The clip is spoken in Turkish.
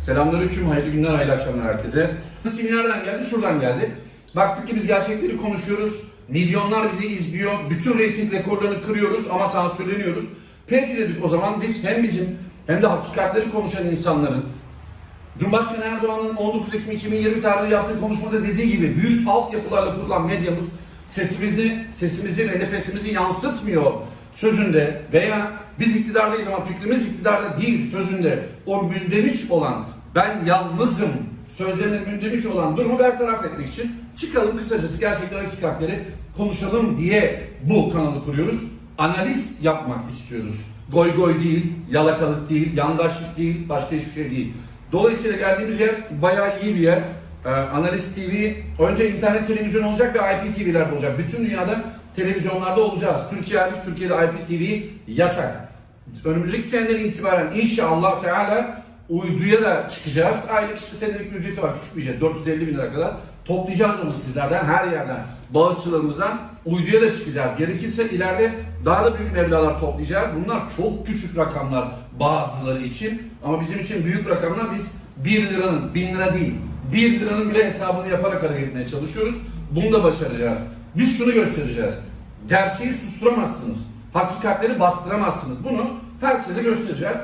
Selamünaleyküm, hayırlı günler, hayırlı akşamlar herkese. İsim nereden geldi? Şuradan geldi. Baktık ki biz gerçekleri konuşuyoruz. Milyonlar bizi izliyor. Bütün reyting rekorlarını kırıyoruz ama sansürleniyoruz. Peki dedik o zaman biz hem bizim hem de hakikatleri konuşan insanların Cumhurbaşkanı Erdoğan'ın 19 Ekim 2020 tarihinde yaptığı konuşmada dediği gibi büyük altyapılarla kurulan medyamız sesimizi, sesimizi ve nefesimizi yansıtmıyor sözünde veya biz iktidardayız ama fikrimiz iktidarda değil sözünde o mündemiş olan ben yalnızım sözlerine mündemiş olan durumu bertaraf etmek için çıkalım kısacası gerçekten hakikatleri konuşalım diye bu kanalı kuruyoruz. Analiz yapmak istiyoruz. Goy goy değil, yalakalık değil, yandaşlık değil, başka hiçbir şey değil. Dolayısıyla geldiğimiz yer bayağı iyi bir yer. Ee, Analiz TV önce internet televizyon olacak ve IPTV'ler olacak. Bütün dünyada televizyonlarda olacağız. Türkiye hariç Türkiye'de IPTV yasak. Önümüzdeki seneden itibaren inşallah Teala uyduya da çıkacağız. Aylık işte senelik bir ücreti var. Küçük bir ücret. 450 bin lira kadar. Toplayacağız onu sizlerden her yerden. Bağışçılarımızdan uyduya da çıkacağız. Gerekirse ileride daha da büyük meblağlar toplayacağız. Bunlar çok küçük rakamlar bazıları için. Ama bizim için büyük rakamlar biz 1 liranın, 1000 lira değil. 1 liranın bile hesabını yaparak hareket etmeye çalışıyoruz. Bunu da başaracağız. Biz şunu göstereceğiz. Gerçeği susturamazsınız. Hakikatleri bastıramazsınız. Bunu herkese göstereceğiz.